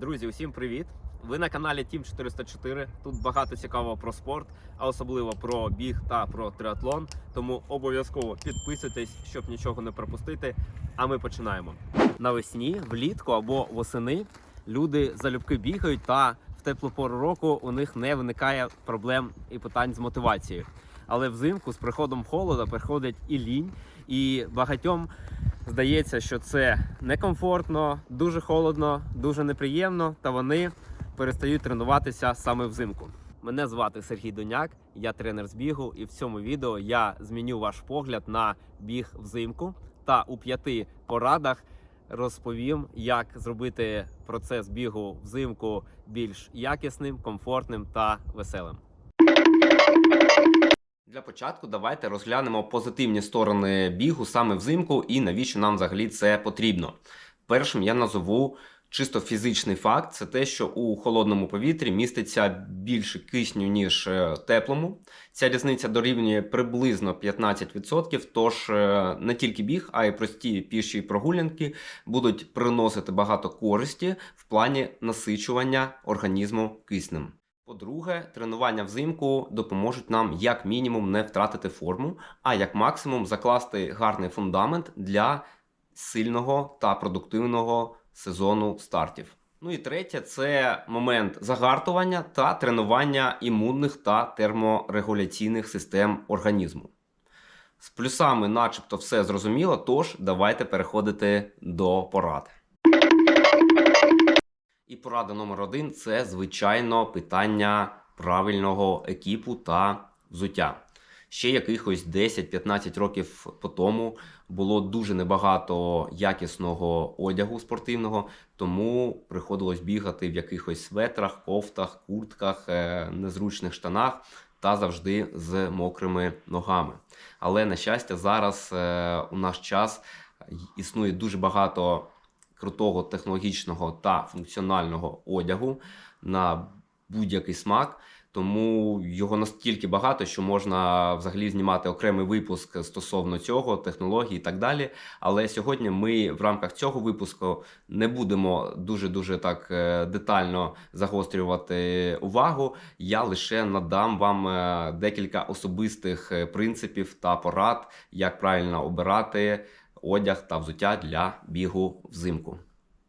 Друзі, усім привіт! Ви на каналі Team 404. Тут багато цікавого про спорт, а особливо про біг та про триатлон. Тому обов'язково підписуйтесь, щоб нічого не пропустити. А ми починаємо. Навесні, влітку або восени люди залюбки бігають, та в теплу пору року у них не виникає проблем і питань з мотивацією. Але взимку з приходом холода приходить і лінь, і багатьом здається, що це некомфортно, дуже холодно, дуже неприємно, та вони перестають тренуватися саме взимку. Мене звати Сергій Доняк, я тренер з бігу, і в цьому відео я зміню ваш погляд на біг взимку та у п'яти порадах розповім, як зробити процес бігу взимку більш якісним, комфортним та веселим. Для початку давайте розглянемо позитивні сторони бігу саме взимку і навіщо нам взагалі це потрібно. Першим я назову чисто фізичний факт: це те, що у холодному повітрі міститься більше кисню, ніж е, теплому. Ця різниця дорівнює приблизно 15%. Тож е, не тільки біг, а й прості піші прогулянки будуть приносити багато користі в плані насичування організму киснем. По-друге, тренування взимку допоможуть нам як мінімум не втратити форму, а як максимум закласти гарний фундамент для сильного та продуктивного сезону стартів. Ну і третє це момент загартування та тренування імунних та терморегуляційних систем організму. З плюсами, начебто, все зрозуміло, тож давайте переходити до порад. І порада номер один це, звичайно, питання правильного екіпу та взуття. Ще якихось 10-15 років по тому було дуже небагато якісного одягу спортивного, тому приходилось бігати в якихось светрах, кофтах, куртках, е, незручних штанах та завжди з мокрими ногами. Але на щастя, зараз е, у наш час існує дуже багато крутого технологічного та функціонального одягу на будь-який смак. Тому його настільки багато, що можна взагалі знімати окремий випуск стосовно цього, технологій і так далі. Але сьогодні ми в рамках цього випуску не будемо дуже дуже так е, детально загострювати увагу. Я лише надам вам е, декілька особистих е, принципів та порад, як правильно обирати одяг та взуття для бігу взимку.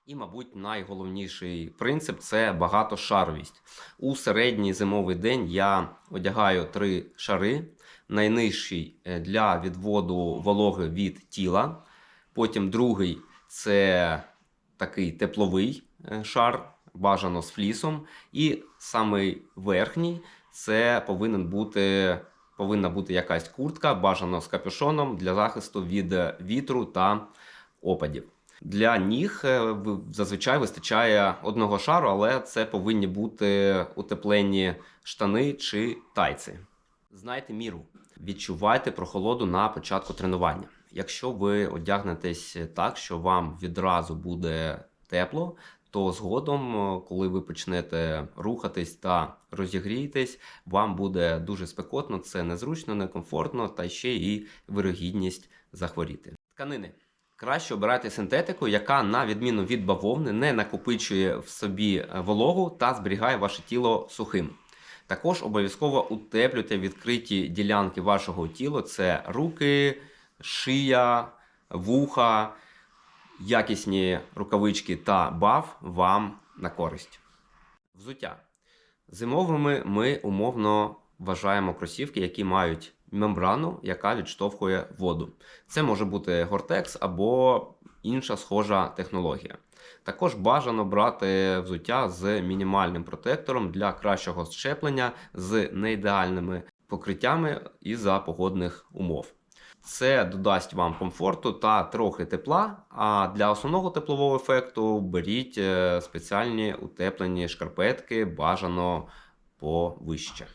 І, мабуть, найголовніший принцип це багатошаровість. У середній зимовий день я одягаю три шари. Найнижчий для відводу вологи від тіла. Потім другий це такий тепловий шар, бажано з флісом. І самий верхній це повинен бути, повинна бути якась куртка, бажано з капюшоном для захисту від вітру та опадів. Для ніг е, зазвичай вистачає одного шару, але це повинні бути утеплені штани чи тайці. Знайте міру, відчувайте прохолоду на початку тренування. Якщо ви одягнетесь так, що вам відразу буде тепло, то згодом, е, коли ви почнете рухатись та розігрієтесь, вам буде дуже спекотно, це незручно, некомфортно та ще і вирогідність захворіти. Тканини. Краще обирайте синтетику, яка, на відміну від бавовни, не накопичує в собі вологу та зберігає ваше тіло сухим. Також обов'язково утеплюйте відкриті ділянки вашого тіла: це руки, шия, вуха, якісні рукавички та баф вам на користь. Взуття. Зимовими ми умовно вважаємо кросівки, які мають мембрану, яка відштовхує воду. Це може бути гортекс або інша схожа технологія. Також бажано брати взуття з мінімальним протектором для кращого щеплення з неідеальними покриттями і за погодних умов. Це додасть вам комфорту та трохи тепла. А для основного теплового ефекту беріть е, спеціальні утеплені шкарпетки, бажано повище.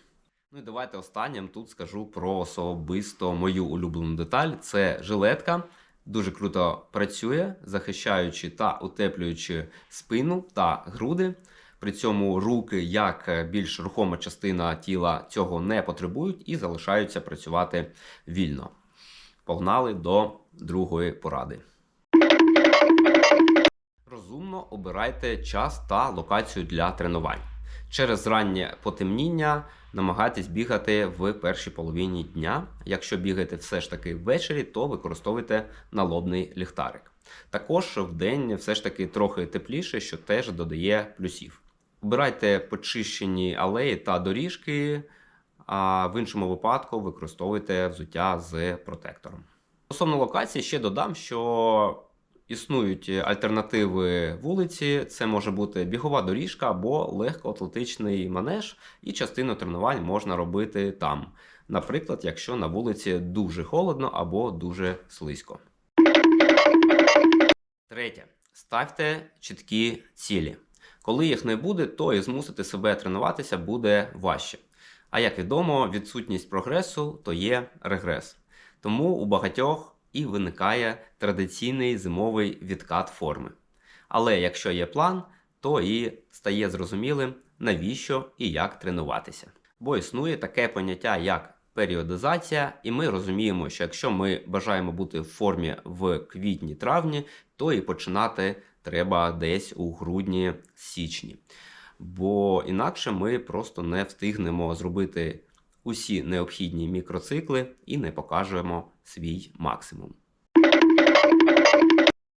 Ну і давайте останнім тут скажу про особисто мою улюблену деталь. Це жилетка. Дуже круто працює, захищаючи та утеплюючи спину та груди. При цьому руки, як більш рухома частина тіла, цього не потребують і залишаються працювати вільно. Погнали до другої поради. Розумно обирайте час та локацію для тренувань. Через раннє потемніння намагайтесь бігати в першій половині дня. Якщо бігаєте все ж таки ввечері, то використовуйте налобний ліхтарик. Також в день все ж таки трохи тепліше, що теж додає плюсів. Обирайте почищені алеї та доріжки, а в іншому випадку використовуйте взуття з протектором. Стосовно локації ще додам, що існують альтернативи вулиці. Це може бути бігова доріжка або легкоатлетичний манеж, і частину тренувань можна робити там. Наприклад, якщо на вулиці дуже холодно або дуже слизько. Третє. Ставте чіткі цілі. Коли їх не буде, то і змусити себе тренуватися буде важче. А як відомо, відсутність прогресу то є регрес. Тому у багатьох і виникає традиційний зимовий відкат форми. Але якщо є план, то і стає зрозумілим, навіщо і як тренуватися. Бо існує таке поняття, як періодизація, і ми розуміємо, що якщо ми бажаємо бути в формі в квітні-травні, то і починати треба десь у грудні-січні. Бо інакше ми просто не встигнемо зробити усі необхідні мікроцикли і не покажемо свій максимум.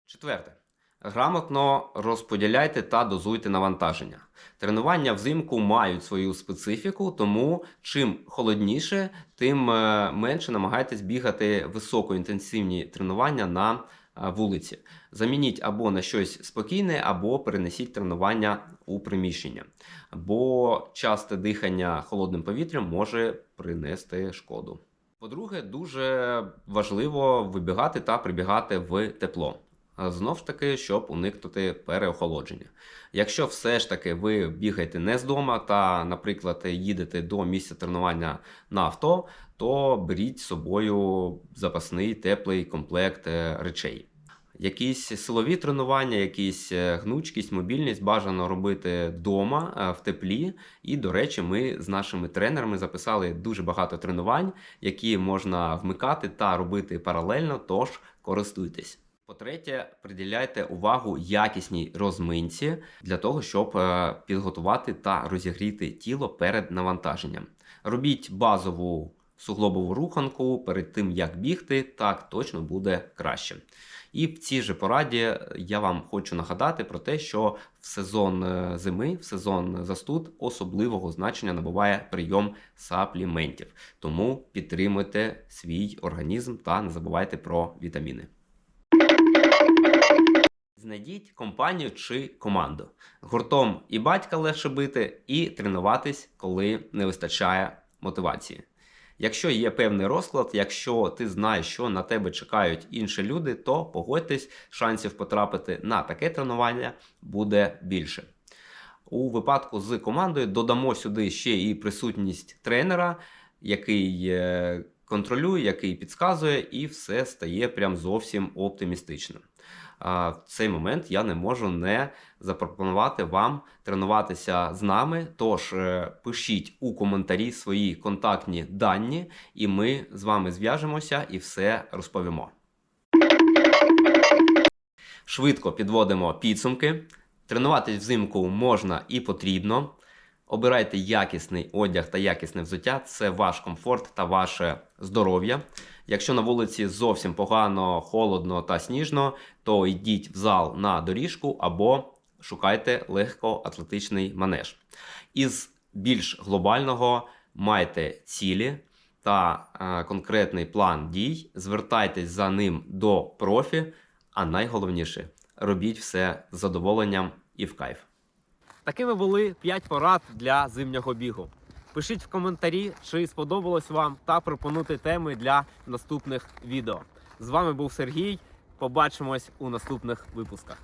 Четверте. Грамотно розподіляйте та дозуйте навантаження. Тренування взимку мають свою специфіку, тому чим холодніше, тим е, менше намагайтесь бігати високоінтенсивні тренування на вулиці. Замініть або на щось спокійне, або перенесіть тренування у приміщення. Бо часте дихання холодним повітрям може принести шкоду. По-друге, дуже важливо вибігати та прибігати в тепло. Знов ж таки, щоб уникнути переохолодження. Якщо все ж таки ви бігаєте не з дома та, наприклад, їдете до місця тренування на авто, то беріть з собою запасний теплий комплект е, речей. Якісь силові тренування, якісь е, гнучкість, мобільність бажано робити вдома е, в теплі. І, до речі, ми з нашими тренерами записали дуже багато тренувань, які можна вмикати та робити паралельно, тож користуйтесь. По-третє, приділяйте увагу якісній розминці для того, щоб е, підготувати та розігріти тіло перед навантаженням. Робіть базову суглобову руханку перед тим, як бігти, так точно буде краще. І в цій же пораді я вам хочу нагадати про те, що в сезон е, зими, в сезон застуд особливого значення набуває прийом сапліментів. Тому підтримуйте свій організм та не забувайте про вітаміни. Знайдіть компанію чи команду. Гуртом і батька легше бити, і тренуватись, коли не вистачає мотивації. Якщо є певний розклад, якщо ти знаєш, що на тебе чекають інші люди, то погодьтесь, шансів потрапити на таке тренування буде більше. У випадку з командою додамо сюди ще і присутність тренера, який е, контролює, який підказує, і все стає прям зовсім оптимістичним. В цей момент я не можу не запропонувати вам тренуватися з нами. Тож е, пишіть у коментарі свої контактні дані, і ми з вами зв'яжемося і все розповімо. Швидко підводимо підсумки. Тренуватись взимку можна і потрібно. Обирайте якісний одяг та якісне взуття це ваш комфорт та ваше здоров'я. Якщо на вулиці зовсім погано, холодно та сніжно, то йдіть в зал на доріжку або шукайте легкоатлетичний манеж. Із більш глобального майте цілі та е, конкретний план дій. Звертайтесь за ним до профі, а найголовніше робіть все з задоволенням і в кайф. Такими були 5 порад для зимнього бігу. Пишіть в коментарі, чи сподобалось вам, та пропонуйте теми для наступних відео. З вами був Сергій. Побачимось у наступних випусках.